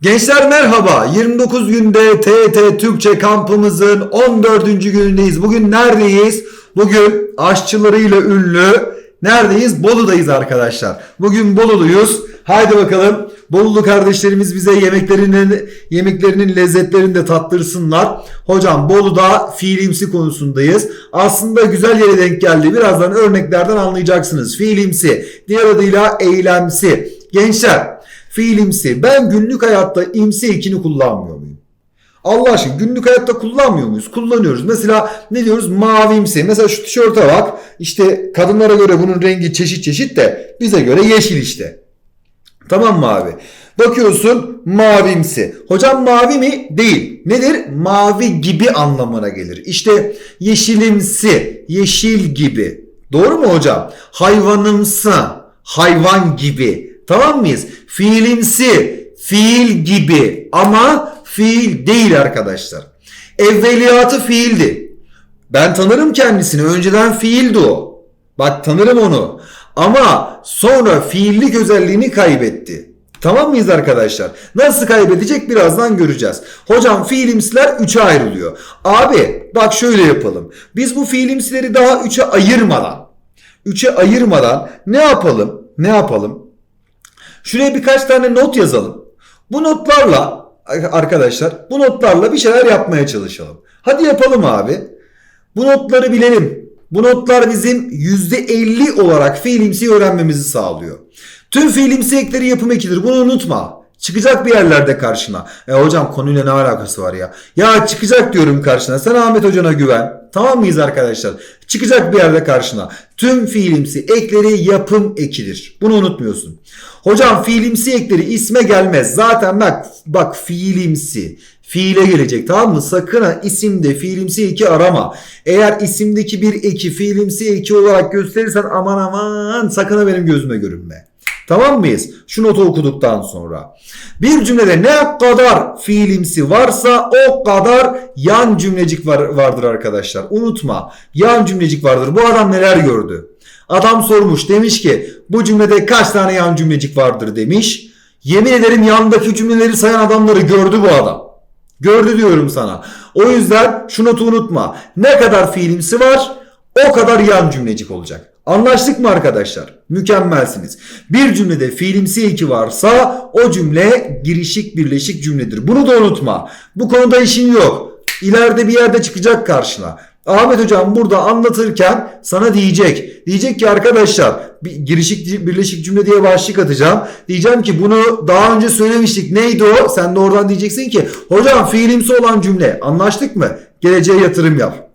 Gençler merhaba. 29 günde TET Türkçe kampımızın 14. günündeyiz. Bugün neredeyiz? Bugün aşçılarıyla ünlü neredeyiz? Bolu'dayız arkadaşlar. Bugün Bolulu'yuz. Haydi bakalım. Bolulu kardeşlerimiz bize yemeklerinin yemeklerinin lezzetlerini de tattırsınlar. Hocam Bolu'da fiilimsi konusundayız. Aslında güzel yere denk geldi. Birazdan örneklerden anlayacaksınız. Fiilimsi, diğer adıyla eylemsi. Gençler Fiilimsi. Ben günlük hayatta imsi ekini kullanmıyor muyum? Allah aşkına günlük hayatta kullanmıyor muyuz? Kullanıyoruz. Mesela ne diyoruz? Mavimsi. Mesela şu tişörte bak. İşte kadınlara göre bunun rengi çeşit çeşit de bize göre yeşil işte. Tamam mı abi? Bakıyorsun mavimsi. Hocam mavi mi? Değil. Nedir? Mavi gibi anlamına gelir. İşte yeşilimsi, yeşil gibi. Doğru mu hocam? Hayvanımsı, hayvan gibi. Tamam mıyız? Fiilimsi, fiil gibi ama fiil değil arkadaşlar. Evveliyatı fiildi. Ben tanırım kendisini. Önceden fiildi o. Bak tanırım onu. Ama sonra fiillik özelliğini kaybetti. Tamam mıyız arkadaşlar? Nasıl kaybedecek birazdan göreceğiz. Hocam fiilimsiler 3'e ayrılıyor. Abi bak şöyle yapalım. Biz bu fiilimsileri daha 3'e ayırmadan 3'e ayırmadan ne yapalım? Ne yapalım? Şuraya birkaç tane not yazalım. Bu notlarla arkadaşlar bu notlarla bir şeyler yapmaya çalışalım. Hadi yapalım abi. Bu notları bilelim. Bu notlar bizim %50 olarak fiilimsi öğrenmemizi sağlıyor. Tüm fiilimsi ekleri yapım ekidir. Bunu unutma. Çıkacak bir yerlerde karşına. E hocam konuyla ne alakası var ya? Ya çıkacak diyorum karşına. Sen Ahmet hocana güven. Tamam mıyız arkadaşlar? Çıkacak bir yerde karşına. Tüm fiilimsi ekleri yapım ekidir. Bunu unutmuyorsun. Hocam fiilimsi ekleri isme gelmez. Zaten bak bak fiilimsi. Fiile gelecek tamam mı? Sakın ha isimde fiilimsi eki arama. Eğer isimdeki bir eki fiilimsi eki olarak gösterirsen aman aman sakın ha benim gözüme görünme. Tamam mıyız? Şu notu okuduktan sonra. Bir cümlede ne kadar fiilimsi varsa o kadar yan cümlecik var, vardır arkadaşlar. Unutma. Yan cümlecik vardır. Bu adam neler gördü? Adam sormuş demiş ki bu cümlede kaç tane yan cümlecik vardır demiş. Yemin ederim yanındaki cümleleri sayan adamları gördü bu adam. Gördü diyorum sana. O yüzden şu notu unutma. Ne kadar fiilimsi var o kadar yan cümlecik olacak. Anlaştık mı arkadaşlar? Mükemmelsiniz. Bir cümlede fiilimsi eki varsa o cümle girişik birleşik cümledir. Bunu da unutma. Bu konuda işin yok. İleride bir yerde çıkacak karşına. Ahmet hocam burada anlatırken sana diyecek. Diyecek ki arkadaşlar bir girişik birleşik cümle diye başlık atacağım. Diyeceğim ki bunu daha önce söylemiştik. Neydi o? Sen de oradan diyeceksin ki hocam fiilimsi olan cümle. Anlaştık mı? Geleceğe yatırım yap.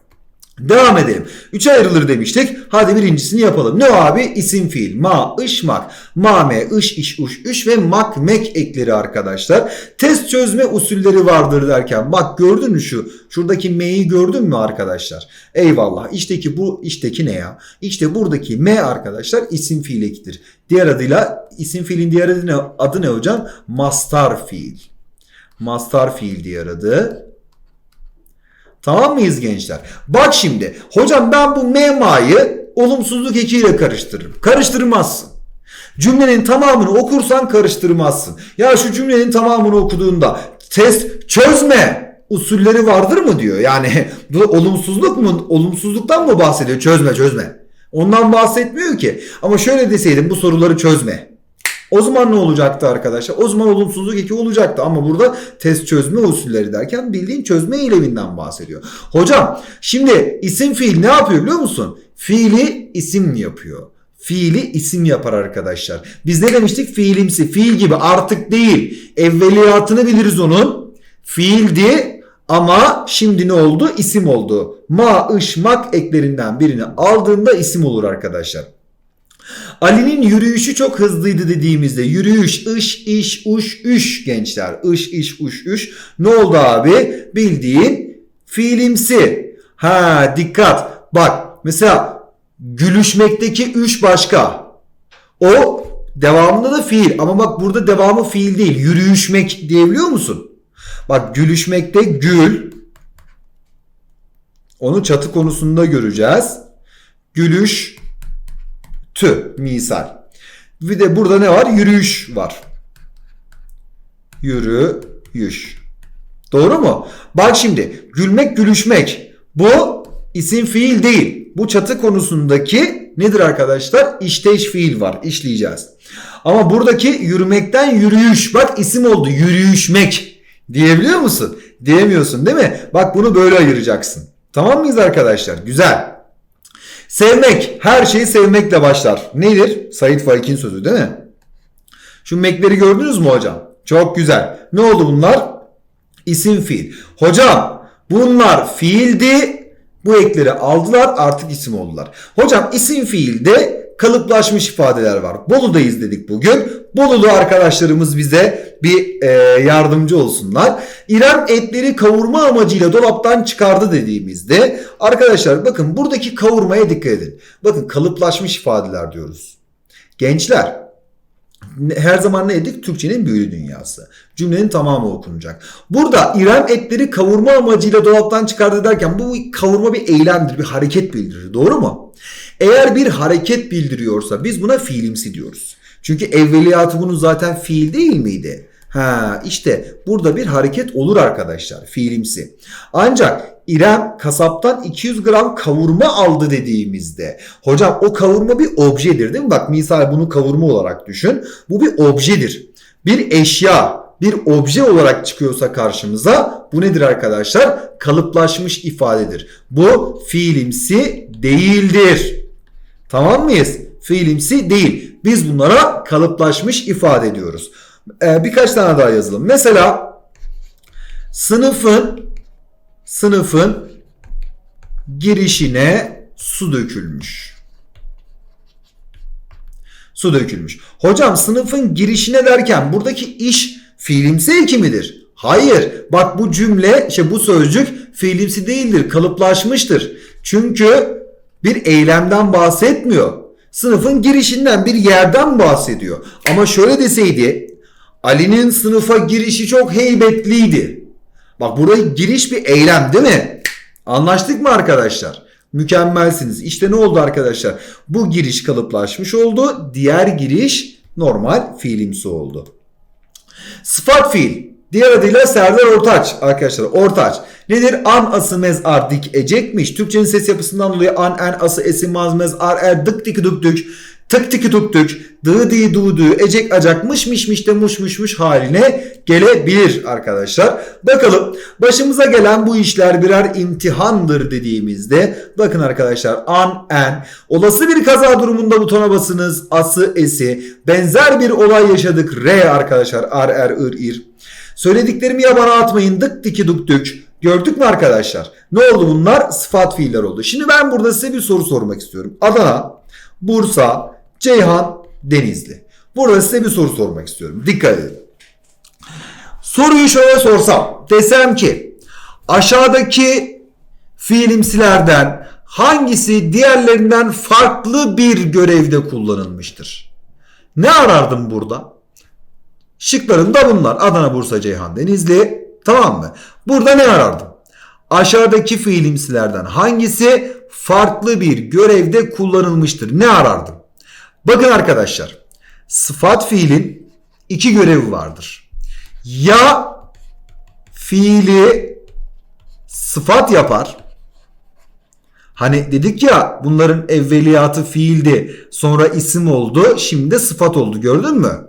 Devam edelim. Üçe ayrılır demiştik. Hadi birincisini yapalım. Ne abi? İsim fiil. Ma, ış, mak. Mame, ış, iş, uş, üş ve mak, mek ekleri arkadaşlar. Test çözme usulleri vardır derken bak gördün mü şu? Şuradaki m'yi gördün mü arkadaşlar? Eyvallah. İşteki bu, işteki ne ya? İşte buradaki m arkadaşlar isim fiil ekidir. Diğer adıyla isim fiilin diğer adı ne, adı ne hocam? Mastar fiil. Mastar fiil diğer adı. Tamam mıyız gençler? Bak şimdi hocam ben bu mema'yı olumsuzluk ekiyle karıştırırım. Karıştırmazsın. Cümlenin tamamını okursan karıştırmazsın. Ya şu cümlenin tamamını okuduğunda test çözme usulleri vardır mı diyor. Yani bu olumsuzluk mu olumsuzluktan mı bahsediyor? Çözme çözme. Ondan bahsetmiyor ki. Ama şöyle deseydim bu soruları çözme. O zaman ne olacaktı arkadaşlar? O zaman olumsuzluk eki olacaktı ama burada test çözme usulleri derken bildiğin çözme eyleminden bahsediyor. Hocam şimdi isim fiil ne yapıyor biliyor musun? Fiili isim yapıyor. Fiili isim yapar arkadaşlar. Biz ne demiştik? Fiilimsi. Fiil gibi artık değil. Evveliyatını biliriz onun. Fiildi ama şimdi ne oldu? İsim oldu. Ma, ış, mak eklerinden birini aldığında isim olur arkadaşlar. Ali'nin yürüyüşü çok hızlıydı dediğimizde yürüyüş, ış, iş, uş, üş gençler. Iş, iş, uş, üş. Ne oldu abi? Bildiğin fiilimsi. Ha dikkat. Bak mesela gülüşmekteki üş başka. O devamında da fiil. Ama bak burada devamı fiil değil. Yürüyüşmek diyebiliyor musun? Bak gülüşmekte gül. Onu çatı konusunda göreceğiz. Gülüş tü misal. Bir de burada ne var? Yürüyüş var. Yürüyüş. Doğru mu? Bak şimdi gülmek gülüşmek. Bu isim fiil değil. Bu çatı konusundaki nedir arkadaşlar? İşteş fiil var. İşleyeceğiz. Ama buradaki yürümekten yürüyüş. Bak isim oldu. Yürüyüşmek. Diyebiliyor musun? Diyemiyorsun değil mi? Bak bunu böyle ayıracaksın. Tamam mıyız arkadaşlar? Güzel. Sevmek. Her şeyi sevmekle başlar. Nedir? Said Faik'in sözü değil mi? Şu mekleri gördünüz mü hocam? Çok güzel. Ne oldu bunlar? İsim fiil. Hocam bunlar fiildi. Bu ekleri aldılar artık isim oldular. Hocam isim fiilde kalıplaşmış ifadeler var. Bolu'dayız dedik bugün. Bolulu arkadaşlarımız bize bir e, yardımcı olsunlar. İrem etleri kavurma amacıyla dolaptan çıkardı dediğimizde arkadaşlar bakın buradaki kavurmaya dikkat edin. Bakın kalıplaşmış ifadeler diyoruz. Gençler her zaman ne dedik? Türkçenin büyülü dünyası. Cümlenin tamamı okunacak. Burada İrem etleri kavurma amacıyla dolaptan çıkardı derken bu kavurma bir eylemdir, bir hareket bildirir. Doğru mu? Eğer bir hareket bildiriyorsa biz buna fiilimsi diyoruz. Çünkü evveliyatı bunun zaten fiil değil miydi? Ha işte burada bir hareket olur arkadaşlar fiilimsi. Ancak İrem kasaptan 200 gram kavurma aldı dediğimizde hocam o kavurma bir objedir değil mi? Bak misal bunu kavurma olarak düşün. Bu bir objedir. Bir eşya, bir obje olarak çıkıyorsa karşımıza bu nedir arkadaşlar? Kalıplaşmış ifadedir. Bu fiilimsi değildir. Tamam mıyız? Fiilimsi değil. Biz bunlara kalıplaşmış ifade ediyoruz. Ee, birkaç tane daha yazalım. Mesela sınıfın sınıfın girişine su dökülmüş. Su dökülmüş. Hocam sınıfın girişine derken buradaki iş fiilimsi eki midir? Hayır. Bak bu cümle, işte bu sözcük fiilimsi değildir. Kalıplaşmıştır. Çünkü bir eylemden bahsetmiyor. Sınıfın girişinden bir yerden bahsediyor. Ama şöyle deseydi Ali'nin sınıfa girişi çok heybetliydi. Bak buraya giriş bir eylem değil mi? Anlaştık mı arkadaşlar? Mükemmelsiniz. İşte ne oldu arkadaşlar? Bu giriş kalıplaşmış oldu. Diğer giriş normal fiilimsi oldu. Sıfat fiil. Diğer adıyla Serdar Ortaç arkadaşlar. Ortaç. Nedir? An ası mez ar dik ecekmiş. Türkçenin ses yapısından dolayı an en ası esi maz mez ar er dık dik dük dük. Tık tiki tuk tük. Dı di du du. Ecek acak mış mış mış de muş muş muş haline gelebilir arkadaşlar. Bakalım başımıza gelen bu işler birer imtihandır dediğimizde bakın arkadaşlar an en olası bir kaza durumunda butona basınız ası esi benzer bir olay yaşadık re arkadaşlar ar er ır ir Söylediklerimi yabana atmayın dık diki duk dük. Gördük mü arkadaşlar? Ne oldu bunlar? Sıfat fiiller oldu. Şimdi ben burada size bir soru sormak istiyorum. Adana, Bursa, Ceyhan, Denizli. Burada size bir soru sormak istiyorum. Dikkat edin. Soruyu şöyle sorsam. Desem ki aşağıdaki fiilimsilerden hangisi diğerlerinden farklı bir görevde kullanılmıştır? Ne arardım burada? Şıkların da bunlar. Adana, Bursa, Ceyhan, Denizli. Tamam mı? Burada ne arardım? Aşağıdaki fiilimsilerden hangisi farklı bir görevde kullanılmıştır? Ne arardım? Bakın arkadaşlar. Sıfat fiilin iki görevi vardır. Ya fiili sıfat yapar. Hani dedik ya bunların evveliyatı fiildi. Sonra isim oldu. Şimdi de sıfat oldu. Gördün mü?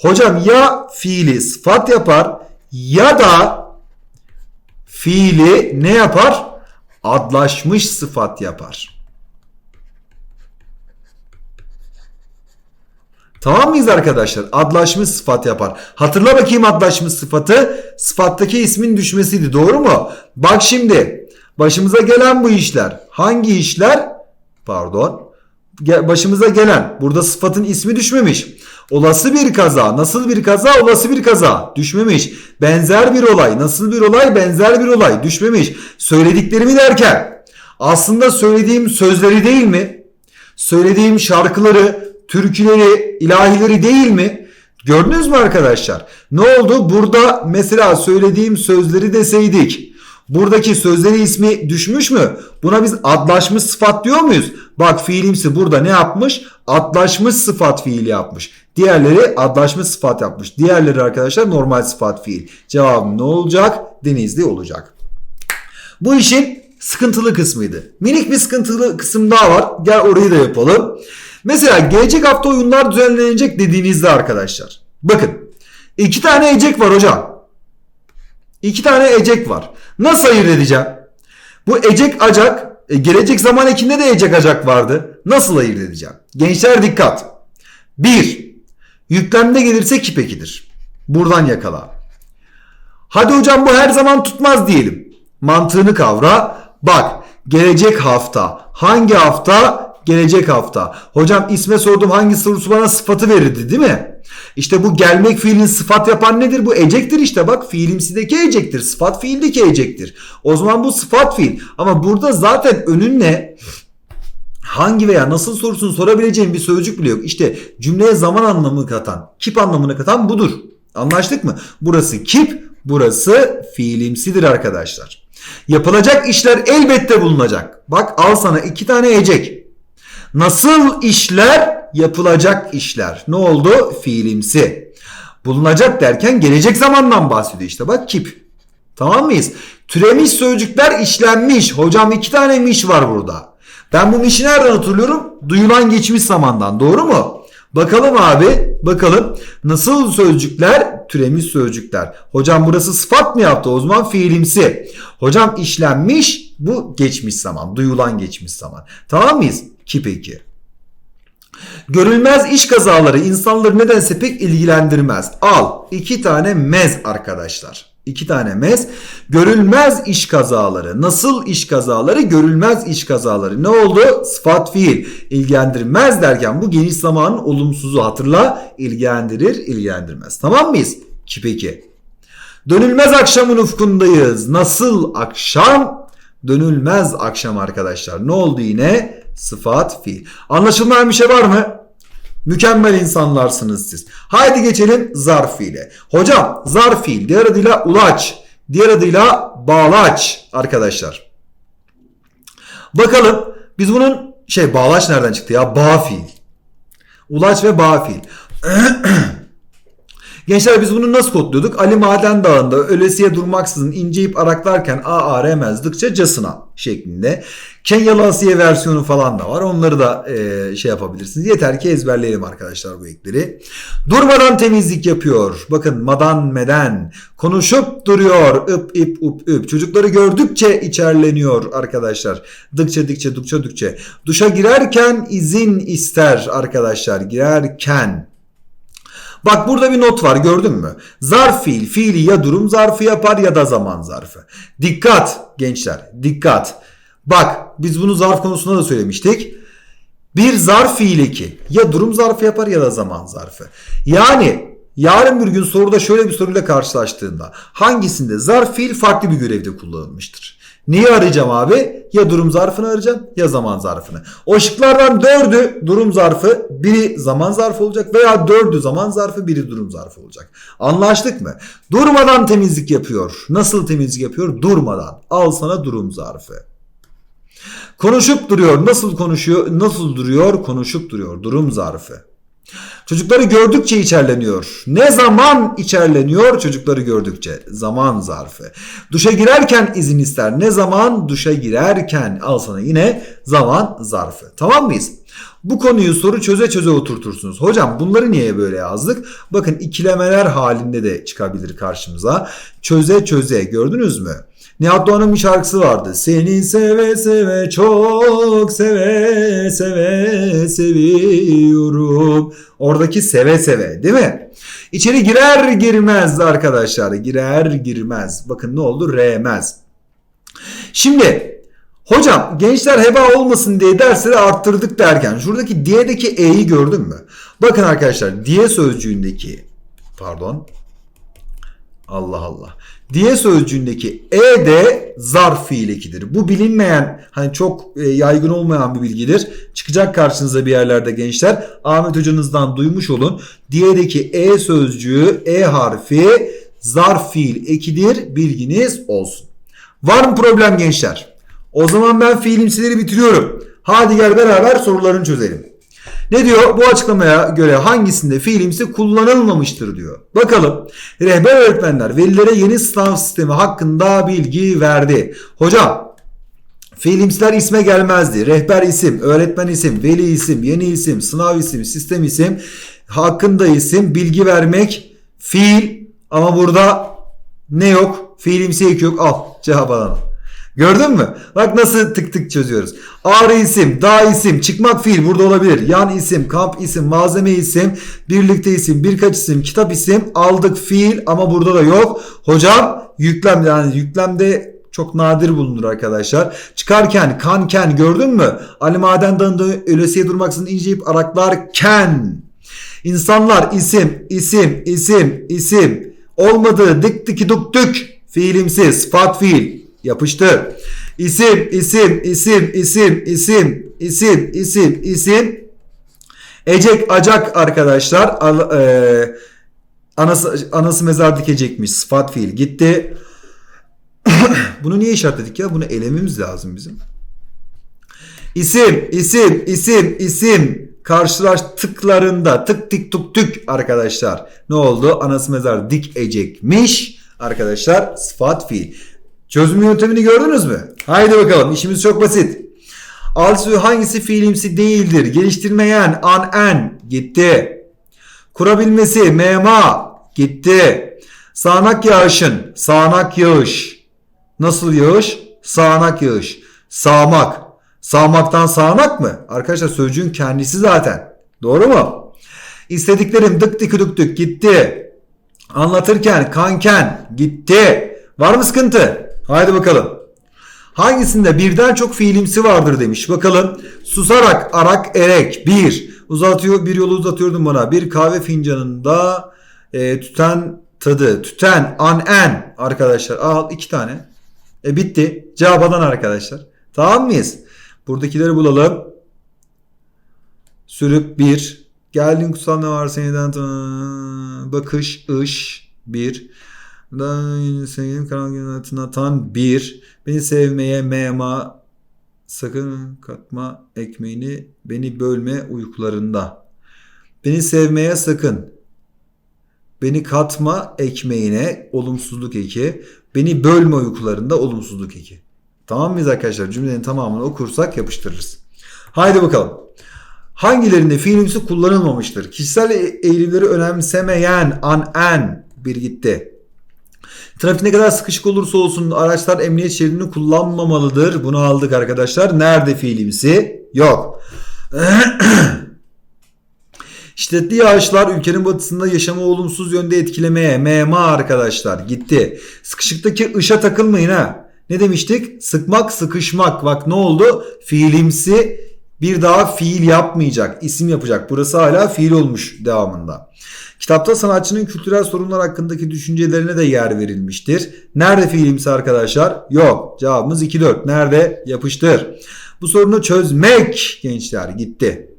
Hocam ya fiili sıfat yapar ya da fiili ne yapar? Adlaşmış sıfat yapar. Tamam mıyız arkadaşlar? Adlaşmış sıfat yapar. Hatırla bakayım adlaşmış sıfatı. Sıfattaki ismin düşmesiydi. Doğru mu? Bak şimdi. Başımıza gelen bu işler. Hangi işler? Pardon. Başımıza gelen. Burada sıfatın ismi düşmemiş. Olası bir kaza. Nasıl bir kaza? Olası bir kaza. Düşmemiş. Benzer bir olay. Nasıl bir olay? Benzer bir olay. Düşmemiş. Söylediklerimi derken aslında söylediğim sözleri değil mi? Söylediğim şarkıları, türküleri, ilahileri değil mi? Gördünüz mü arkadaşlar? Ne oldu? Burada mesela söylediğim sözleri deseydik. Buradaki sözleri ismi düşmüş mü? Buna biz adlaşmış sıfat diyor muyuz? Bak fiilimsi burada ne yapmış? Adlaşmış sıfat fiili yapmış. Diğerleri adlaşma sıfat yapmış. Diğerleri arkadaşlar normal sıfat fiil. Cevabım ne olacak? Denizli olacak. Bu işin sıkıntılı kısmıydı. Minik bir sıkıntılı kısım daha var. Gel orayı da yapalım. Mesela gelecek hafta oyunlar düzenlenecek dediğinizde arkadaşlar. Bakın iki tane ecek var hocam. İki tane ecek var. Nasıl ayırt edeceğim? Bu ecek acak e, gelecek zaman ekinde de ecek acak vardı. Nasıl ayırt edeceğim? Gençler dikkat. 1. Yüklemde gelirse kip ekidir. Buradan yakala. Hadi hocam bu her zaman tutmaz diyelim. Mantığını kavra. Bak gelecek hafta. Hangi hafta? Gelecek hafta. Hocam isme sordum hangi sorusu bana sıfatı verirdi değil mi? İşte bu gelmek fiilin sıfat yapan nedir? Bu ecektir işte bak fiilimsideki ecektir. Sıfat fiildeki ecektir. O zaman bu sıfat fiil. Ama burada zaten önünle hangi veya nasıl sorusunu sorabileceğim bir sözcük bile yok. İşte cümleye zaman anlamı katan, kip anlamını katan budur. Anlaştık mı? Burası kip, burası fiilimsidir arkadaşlar. Yapılacak işler elbette bulunacak. Bak al sana iki tane ecek. Nasıl işler? Yapılacak işler. Ne oldu? Fiilimsi. Bulunacak derken gelecek zamandan bahsediyor işte. Bak kip. Tamam mıyız? Türemiş sözcükler işlenmiş. Hocam iki tane miş var burada. Ben bu mişi nereden hatırlıyorum? Duyulan geçmiş zamandan. Doğru mu? Bakalım abi. Bakalım. Nasıl sözcükler? Türemiş sözcükler. Hocam burası sıfat mı yaptı? O zaman fiilimsi. Hocam işlenmiş. Bu geçmiş zaman. Duyulan geçmiş zaman. Tamam mıyız? Ki peki. Görülmez iş kazaları insanları nedense pek ilgilendirmez. Al iki tane mez arkadaşlar. İki tane mez. Görülmez iş kazaları. Nasıl iş kazaları? Görülmez iş kazaları. Ne oldu? Sıfat fiil. İlgilendirmez derken bu geniş zamanın olumsuzu hatırla. İlgilendirir, ilgilendirmez. Tamam mıyız? Ki peki. Dönülmez akşamın ufkundayız. Nasıl akşam? Dönülmez akşam arkadaşlar. Ne oldu yine? Sıfat fiil. Anlaşılmayan bir şey var mı? Mükemmel insanlarsınız siz. Haydi geçelim zarf fiile. Hocam zarf fiil diğer adıyla ulaç. Diğer adıyla bağlaç arkadaşlar. Bakalım biz bunun şey bağlaç nereden çıktı ya? Bağ fiil. Ulaç ve bağ fiil. Gençler biz bunu nasıl kodluyorduk? Ali Maden Dağı'nda ölesiye durmaksızın inceyip araklarken a remezdıkça casına şeklinde. Kenyalı Asiye versiyonu falan da var. Onları da e, şey yapabilirsiniz. Yeter ki ezberleyelim arkadaşlar bu ekleri. Durmadan temizlik yapıyor. Bakın madan meden. Konuşup duruyor. Ip ip up üp. Çocukları gördükçe içerleniyor arkadaşlar. Dıkça dıkça dukça dükçe. Duşa girerken izin ister arkadaşlar. Girerken. Bak burada bir not var gördün mü? Zarf fiil, fiili ya durum zarfı yapar ya da zaman zarfı. Dikkat gençler, dikkat. Bak biz bunu zarf konusunda da söylemiştik. Bir zarf fiil eki ya durum zarfı yapar ya da zaman zarfı. Yani yarın bir gün soruda şöyle bir soruyla karşılaştığında hangisinde zarf fiil farklı bir görevde kullanılmıştır? Neyi arayacağım abi? Ya durum zarfını arayacağım ya zaman zarfını. O şıklardan dördü durum zarfı, biri zaman zarfı olacak veya dördü zaman zarfı, biri durum zarfı olacak. Anlaştık mı? Durmadan temizlik yapıyor. Nasıl temizlik yapıyor? Durmadan. Al sana durum zarfı. Konuşup duruyor. Nasıl konuşuyor? Nasıl duruyor? Konuşup duruyor. Durum zarfı. Çocukları gördükçe içerleniyor. Ne zaman içerleniyor? Çocukları gördükçe. Zaman zarfı. Duşa girerken izin ister. Ne zaman? Duşa girerken. Al sana yine zaman zarfı. Tamam mıyız? Bu konuyu soru çöze çöze oturtursunuz. Hocam bunları niye böyle yazdık? Bakın ikilemeler halinde de çıkabilir karşımıza. Çöze çöze gördünüz mü? Nihat Doğan'ın bir şarkısı vardı. Seni seve seve çok seve seve seviyorum. Oradaki seve seve değil mi? İçeri girer girmez arkadaşlar. Girer girmez. Bakın ne oldu? Remez. Şimdi Hocam gençler heba olmasın diye dersleri arttırdık derken şuradaki diye'deki e'yi gördün mü? Bakın arkadaşlar diye sözcüğündeki pardon Allah Allah. Diye sözcüğündeki e de zarf fiil ekidir. Bu bilinmeyen hani çok e, yaygın olmayan bir bilgidir. Çıkacak karşınıza bir yerlerde gençler. Ahmet hocanızdan duymuş olun. Diye'deki e sözcüğü e harfi zarf fiil ekidir. Bilginiz olsun. Var mı problem gençler? O zaman ben fiilimsileri bitiriyorum. Hadi gel beraber sorularını çözelim. Ne diyor? Bu açıklamaya göre hangisinde fiilimsi kullanılmamıştır diyor. Bakalım. Rehber öğretmenler velilere yeni sınav sistemi hakkında bilgi verdi. Hocam Fiilimsiler isme gelmezdi. Rehber isim, öğretmen isim, veli isim, yeni isim, sınav isim, sistem isim, hakkında isim, bilgi vermek, fiil ama burada ne yok? Fiilimsi yok. Al cevap alalım. Gördün mü? Bak nasıl tık tık çözüyoruz. Ağrı isim, dağ isim, çıkmak fiil burada olabilir. Yan isim, kamp isim, malzeme isim, birlikte isim, birkaç isim, kitap isim, aldık fiil ama burada da yok. Hocam yüklem yani yüklemde çok nadir bulunur arkadaşlar. Çıkarken, kanken gördün mü? Ali Maden Dağı'nda ölesiye durmaksızın inceyip araklarken. İnsanlar isim, isim, isim, isim. Olmadı dik diki duk dük. Fiilimsiz, sıfat fiil. Yapıştır. İsim, isim, isim, isim, isim, isim, isim, isim. Ecek, acak arkadaşlar. Al, e, anası, anası mezar dikecekmiş. Sıfat fiil. Gitti. Bunu niye işaretledik ya? Bunu elememiz lazım bizim. İsim, isim, isim, isim karşılaştıklarında tık tik tuk tük arkadaşlar. Ne oldu? Anası mezar dik ecekmiş. Arkadaşlar sıfat fiil. Çözüm yöntemini gördünüz mü? Haydi bakalım işimiz çok basit. Alsü hangisi fiilimsi değildir? Geliştirmeyen an en gitti. Kurabilmesi mema gitti. Sağanak yağışın sağanak yağış. Nasıl yağış? Sağanak yağış. Sağmak. Sağmaktan sağanak mı? Arkadaşlar sözcüğün kendisi zaten. Doğru mu? İstediklerim dık dik dük dük gitti. Anlatırken kanken gitti. Var mı sıkıntı? Haydi bakalım. Hangisinde birden çok fiilimsi vardır demiş. Bakalım. Susarak, arak, erek. Bir. Uzatıyor, bir yolu uzatıyordum bana. Bir kahve fincanında e, tüten tadı. Tüten, an, en. Arkadaşlar al iki tane. E bitti. Cevabadan arkadaşlar. Tamam mıyız? Buradakileri bulalım. Sürüp bir. Geldin kutsal ne var seneden bakış ış bir. Sevgilim karanlık atan bir. Beni sevmeye mema sakın katma ekmeğini beni bölme uykularında. Beni sevmeye sakın. Beni katma ekmeğine olumsuzluk eki. Beni bölme uykularında olumsuzluk eki. Tamam mıyız arkadaşlar? Cümlenin tamamını okursak yapıştırırız. Haydi bakalım. Hangilerinde fiilimsi kullanılmamıştır? Kişisel eğilimleri önemsemeyen an en bir gitti. Trafik ne kadar sıkışık olursa olsun araçlar emniyet şeridini kullanmamalıdır. Bunu aldık arkadaşlar. Nerede fiilimsi? Yok. Şiddetli yağışlar ülkenin batısında yaşamı olumsuz yönde etkilemeye MMA arkadaşlar gitti. Sıkışıktaki ışa takılmayın ha. Ne demiştik? Sıkmak sıkışmak. Bak ne oldu? Fiilimsi bir daha fiil yapmayacak. isim yapacak. Burası hala fiil olmuş devamında. Kitapta sanatçının kültürel sorunlar hakkındaki düşüncelerine de yer verilmiştir. Nerede fiilimsi arkadaşlar? Yok. Cevabımız 2-4. Nerede? Yapıştır. Bu sorunu çözmek gençler gitti.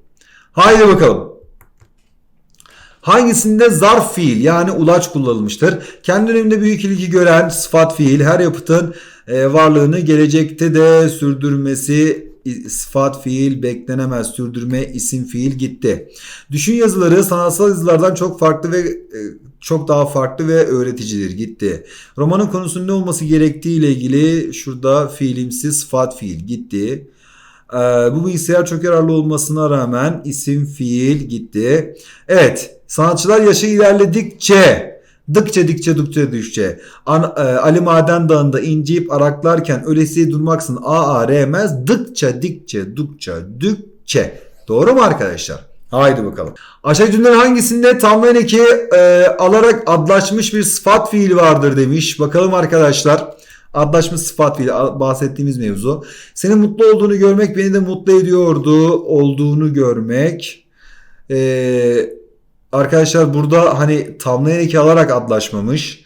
Haydi bakalım. Hangisinde zarf fiil yani ulaç kullanılmıştır? Kendi döneminde büyük ilgi gören sıfat fiil her yapıtın e, varlığını gelecekte de sürdürmesi sıfat fiil beklenemez sürdürme isim fiil gitti. Düşün yazıları sanatsal yazılardan çok farklı ve e, çok daha farklı ve öğreticidir gitti. Romanın konusunun ne olması gerektiği ile ilgili şurada fiilimsi sıfat fiil gitti. Ee, bu bilgisayar çok yararlı olmasına rağmen isim fiil gitti. Evet sanatçılar yaşı ilerledikçe dıkça dikçe dukça düşçe An, e, Ali Maden Dağı'nda inceyip araklarken ölesi durmaksın a a remez dıkça dikçe dukça dükçe. Doğru mu arkadaşlar? Haydi bakalım. Aşağı cümleler hangisinde tamlayan eki e, alarak adlaşmış bir sıfat fiil vardır demiş. Bakalım arkadaşlar. Adlaşmış sıfat fiil bahsettiğimiz mevzu. Senin mutlu olduğunu görmek beni de mutlu ediyordu. Olduğunu görmek. Eee arkadaşlar burada hani tamlayan eki alarak adlaşmamış.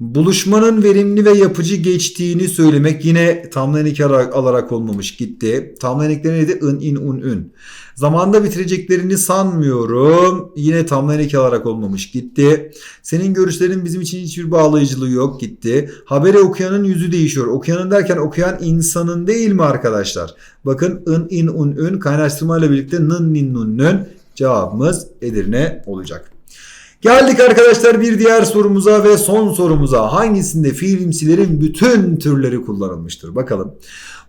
Buluşmanın verimli ve yapıcı geçtiğini söylemek yine tamlayan eki alarak, alarak olmamış gitti. Tamlayan ekleri neydi? In, in, un, ün. Zamanda bitireceklerini sanmıyorum. Yine tamlayan eki alarak olmamış gitti. Senin görüşlerin bizim için hiçbir bağlayıcılığı yok gitti. Haberi okuyanın yüzü değişiyor. Okuyanın derken okuyan insanın değil mi arkadaşlar? Bakın in, in, un, ün kaynaştırmayla birlikte nın, nin, nun, nün Cevabımız Edirne olacak. Geldik arkadaşlar bir diğer sorumuza ve son sorumuza. Hangisinde fiilimsilerin bütün türleri kullanılmıştır? Bakalım.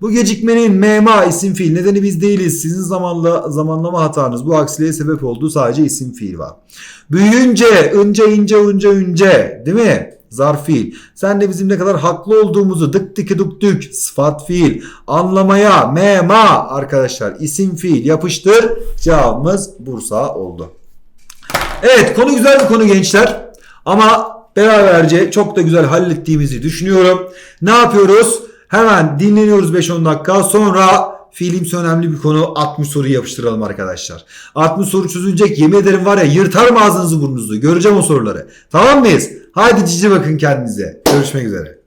Bu gecikmenin mema isim fiil nedeni biz değiliz. Sizin zamanla zamanlama hatanız bu aksiliğe sebep oldu. Sadece isim fiil var. Büyüyünce, ince ince unca ünce değil mi? Zarf fiil. Sen de bizim ne kadar haklı olduğumuzu dık dıkı duk dük sıfat fiil. Anlamaya mema arkadaşlar isim fiil yapıştır. Cevabımız Bursa oldu. Evet konu güzel bir konu gençler. Ama beraberce çok da güzel hallettiğimizi düşünüyorum. Ne yapıyoruz? Hemen dinleniyoruz 5-10 dakika. Sonra fiilimsi önemli bir konu 60 soruyu yapıştıralım arkadaşlar. 60 soru çözülecek yemin ederim var ya yırtarım ağzınızı burnunuzu. Göreceğim o soruları. Tamam mıyız? Haydi cici bakın kendinize. Görüşmek üzere.